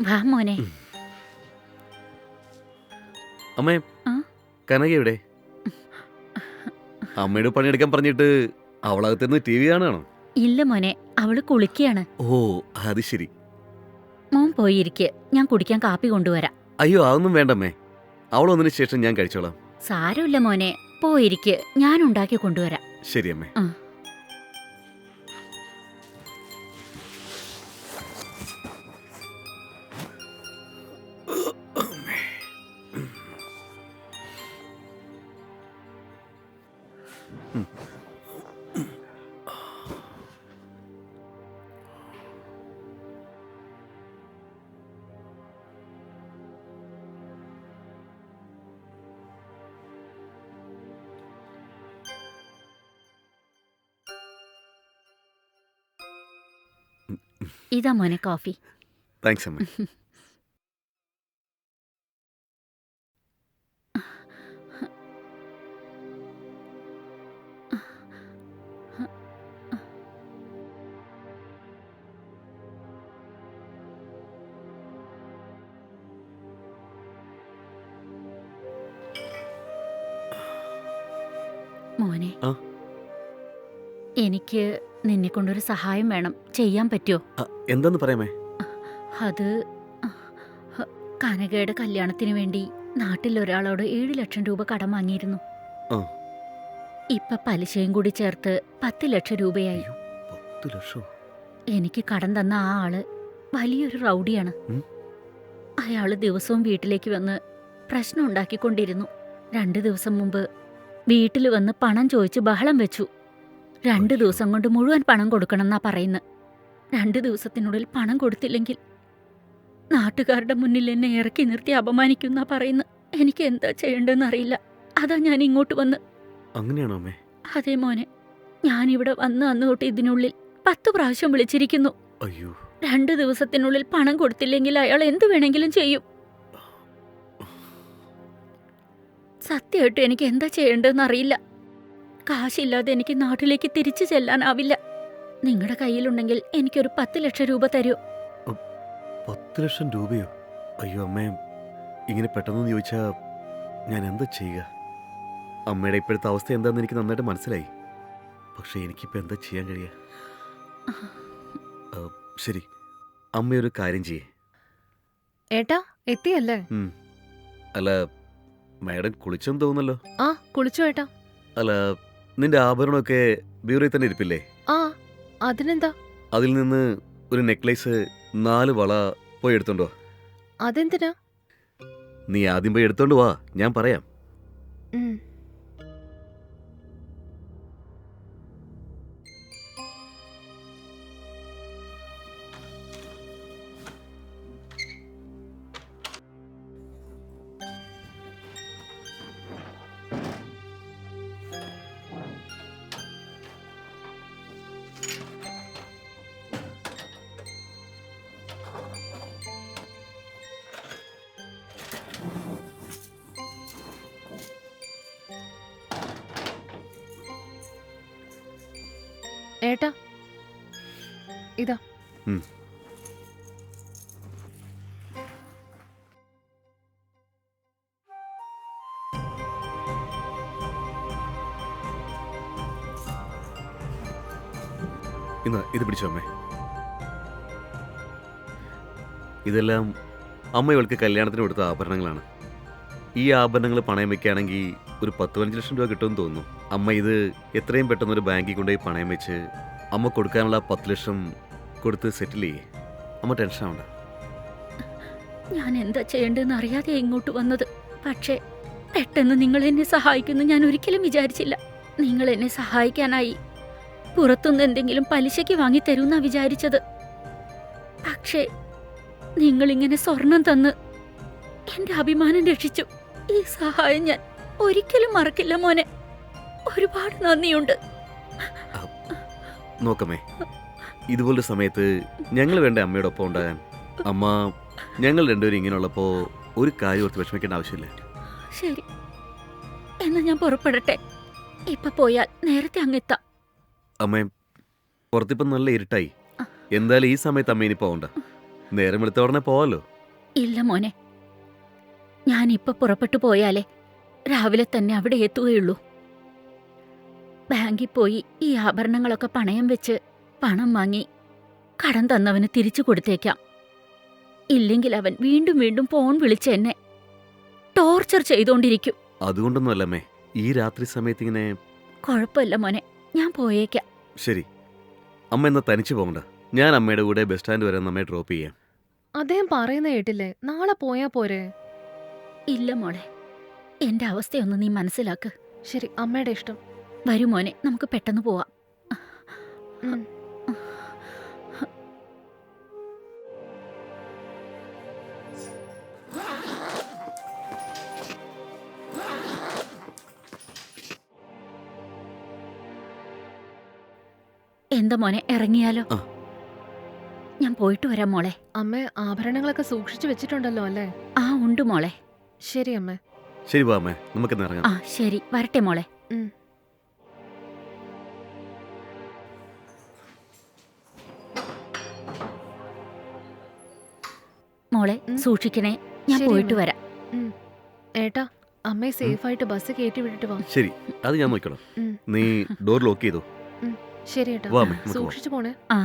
വാ മോനെ. അമ്മേ ആ? കനക എവിടെ? അമ്മയോട് പണിയെടുക്കാൻ പറഞ്ഞിട്ട് അവളകത്തുനിന്ന് ടി വി കാണാണോ ഇല്ല മോനെ. അവൾ കുളിക്കുകയാണ്. ഓ അത് ശരി. മോൻ പോയിരിക്കെ. ഞാൻ കുടിക്കാൻ കാപ്പി കൊണ്ടുവരാം. അയ്യോ അതൊന്നും വേണ്ടമ്മേ. അവളൊന്നിനു ശേഷം ഞാൻ കഴിച്ചോളാം. സാരമില്ല മോനെ. പോയിരിക്കെ. ഞാൻ ഉണ്ടാക്കി കൊണ്ടുവരാം. ശരി അമ്മേ ആ. ഇതാ മോനെ കോഫി. താങ്ക്സ് അമ്മേ. മോനെ. എനിക്ക് നിന്നെ കൊണ്ടൊരു സഹായം വേണം. ചെയ്യാൻ പറ്റുമോ എന്തെന്ന് പറയാമേ? അത് കനകയുടെ കല്യാണത്തിന് വേണ്ടി നാട്ടിൽ ഒരാളോട് ഏഴ് ലക്ഷം രൂപ കടം വാങ്ങിയിരുന്നു. ഇപ്പൊ പലിശയും കൂടി ചേർത്ത് പത്ത് ലക്ഷം രൂപയായി. എനിക്ക് കടം തന്ന ആ ആൾ വലിയൊരു റൗഡിയാണ്. അയാൾ ദിവസവും വീട്ടിലേക്ക് വന്ന് പ്രശ്നം ഉണ്ടാക്കിക്കൊണ്ടിരുന്നു. രണ്ടു ദിവസം മുമ്പ് വീട്ടിൽ വന്ന് പണം ചോദിച്ച് ബഹളം വെച്ചു. രണ്ട് ദിവസം കൊണ്ട് മുഴുവൻ പണം കൊടുക്കണമെന്നാ പറയുന്നത് രണ്ട് ദിവസത്തിനുള്ളിൽ പണം കൊടുത്തില്ലെങ്കിൽ നാട്ടുകാരുടെ മുന്നിൽ എന്നെ ഇറക്കി നിർത്തി അപമാനിക്കുന്നാ പറയുന്നു. എനിക്ക് എന്താ ചെയ്യേണ്ടതെന്ന് അറിയില്ല. അതാ ഞാൻ ഇങ്ങോട്ട് വന്ന്. അങ്ങനെയാണോ അമ്മേ? അതേ മോനെ. ഇവിടെ വന്ന് അന്ന് തൊട്ട് ഇതിനുള്ളിൽ പത്ത് പ്രാവശ്യം വിളിച്ചിരിക്കുന്നു. അയ്യോ. രണ്ട് ദിവസത്തിനുള്ളിൽ പണം കൊടുത്തില്ലെങ്കിൽ അയാൾ എന്ത് വേണമെങ്കിലും ചെയ്യും. സത്യമായിട്ടും എനിക്ക് എന്താ ചെയ്യേണ്ടതെന്ന് അറിയില്ല കാശില്ലാതെ എനിക്ക് നാട്ടിലേക്ക് തിരിച്ചു ചെല്ലാനാവില്ല. നിങ്ങളുടെ കയ്യിലുണ്ടെങ്കിൽ എനിക്കൊരു പത്ത് ലക്ഷം രൂപ തരൂ. പത്ത് ലക്ഷം രൂപയോ? അയ്യോ അമ്മേ ഇങ്ങനെ പെട്ടെന്ന് ചോദിച്ചാ ഞാൻ എന്താ ചെയ്യുക? അമ്മയുടെ ഇപ്പോഴത്തെ അവസ്ഥ എന്താണെന്ന് എനിക്ക് നന്നായിട്ട് മനസ്സിലായി. പക്ഷെ എനിക്കിപ്പോൾ എന്താ ചെയ്യാൻ കഴിയ ശരി അമ്മയൊരു ഒരു കാര്യം ചെയ്യേ. ഏട്ടാ എത്തിയല്ലേ? അല്ല മാഡം കുളിച്ചെന്ന് തോന്നുന്നല്ലോ. ആ കുളിച്ചു ഏട്ടാ. അല്ല നിന്റെ ആഭരണമൊക്കെ ബ്യൂറോയിൽ തന്നെ ഇരിപ്പില്ലേ? ആ അതിനെന്താ? അതിൽ നിന്ന് ഒരു നെക്ലേസ് നാല് വള പോയി എടുത്തോണ്ടോ? അതെന്തിനാ? നീ ആദ്യം പോയി എടുത്തോണ്ട് വാ ഞാൻ പറയാം. ഏട്ടാ. ഇതാ. ഇന്ന് ഇത് പിടിച്ചു അമ്മേ. ഇതെല്ലാം അമ്മ ഇവൾക്ക് കല്യാണത്തിന് കൊടുത്ത ആഭരണങ്ങളാണ്. ഈ ആഭരണങ്ങൾ പണയം വെക്കുകയാണെങ്കിൽ ഒരു പത്ത് പതിനഞ്ച് ലക്ഷം രൂപ കിട്ടുമെന്ന് തോന്നുന്നു. അമ്മ ഇത് എത്രയും പെട്ടെന്ന് ഒരു ബാങ്കിൽ കൊണ്ടുപോയി പണയം വെച്ച് അമ്മ കൊടുക്കാനുള്ള പത്ത് ലക്ഷം കൊടുത്ത് സെറ്റിൽ ചെയ്യേ. അമ്മ ടെൻഷൻ ആവണ്ട. ഞാൻ എന്താ ചെയ്യേണ്ടതെന്ന് അറിയാതെ ഇങ്ങോട്ട് വന്നത്. പക്ഷേ പെട്ടെന്ന് നിങ്ങൾ എന്നെ സഹായിക്കുന്നു ഞാൻ ഒരിക്കലും വിചാരിച്ചില്ല. നിങ്ങൾ എന്നെ സഹായിക്കാനായി പുറത്തുനിന്ന് എന്തെങ്കിലും പലിശയ്ക്ക് വാങ്ങിത്തരൂന്നാ വിചാരിച്ചത്. പക്ഷേ നിങ്ങൾ ഇങ്ങനെ സ്വർണം തന്ന് എന്റെ അഭിമാനം രക്ഷിച്ചു. ഈ സഹായം ഞാൻ ഒരിക്കലും മറക്കില്ല മോനെ. ഒരുപാട് നന്ദിയുണ്ട്. നോക്കമേ ഇതുപോലൊരു സമയത്ത് ഞങ്ങൾ വേണ്ട അമ്മയുടെ ഒപ്പം ഉണ്ടാകാൻ. അമ്മ ഞങ്ങൾ രണ്ടുപേരും ഇങ്ങനെയുള്ളപ്പോൾ ഒരു കാര്യം ഓർത്ത് വിഷമിക്കേണ്ട ആവശ്യമില്ല. ശരി. എന്നാ ഞാൻ പുറപ്പെടട്ടെ. ഇപ്പൊ പോയാൽ നേരത്തെ അങ്ങെത്താം. അമ്മേ പുറത്തിപ്പം നല്ല ഇരുട്ടായി. എന്തായാലും ഈ സമയത്ത് അമ്മ ഇനി പോകണ്ട നേരം വെളുത്ത ഉടനെ പോവാലോ? ഇല്ല മോനെ. ഞാൻ ഇപ്പൊ പുറപ്പെട്ടു പോയാലേ രാവിലെ തന്നെ അവിടെ എത്തുകയുള്ളൂ. ബാങ്കിൽ പോയി ഈ ആഭരണങ്ങളൊക്കെ പണയം വെച്ച് പണം വാങ്ങി കടം തന്നവന് തിരിച്ചു കൊടുത്തേക്കാം. ഇല്ലെങ്കിൽ അവൻ വീണ്ടും വീണ്ടും ഫോൺ വിളിച്ച് എന്നെ ടോർച്ചർ ചെയ്തോണ്ടിരിക്കും. അതുകൊണ്ടൊന്നുമല്ലമ്മേ ഈ രാത്രി സമയത്ത് ഇങ്ങനെ കുഴപ്പമില്ല മോനെ ഞാൻ പോയേക്കാം. ശരി. അമ്മ എന്നാ തനിച്ചു പോകണ്ട. ഞാൻ അമ്മയുടെ കൂടെ ബസ് സ്റ്റാൻഡ് വരെ നമ്മെ ഡ്രോപ്പ് ചെയ്യാം. അദ്ദേഹം പറയുന്ന കേട്ടില്ലേ നാളെ പോയാ പോരെ? ഇല്ല മോളെ എന്റെ അവസ്ഥയൊന്ന് നീ മനസ്സിലാക്ക്. ശരി അമ്മയുടെ ഇഷ്ടം. വരൂ മോനെ നമുക്ക് പെട്ടെന്ന് പോവാം. എന്താ മോനെ ഇറങ്ങിയാലോ? ഞാൻ പോയിട്ട് വരാം മോളെ. അമ്മ ആഭരണങ്ങളൊക്കെ സൂക്ഷിച്ചു വെച്ചിട്ടുണ്ടല്ലോ അല്ലേ? ആ ഉണ്ട് മോളെ. ശരി അമ്മ. ശരി വാ അമ്മേ നമുക്കിന്ന് ഇറങ്ങാം. ആ ശരി. വരട്ടെ മോളെ. ഉം. മോളെ സൂക്ഷിക്കണേ. ഞാൻ പോയിട്ട്. വരാം. ഏട്ടാ അമ്മയെ സേഫായിട്ട് ബസ് കയറ്റി വിട്ടിട്ട് വാ. ശരി അത് ഞാൻ നോക്കണം നീ ഡോർ ലോക്ക് ചെയ്തോ? ശരി ഏട്ടാ. സൂക്ഷിച്ചു പോണേ. ആ.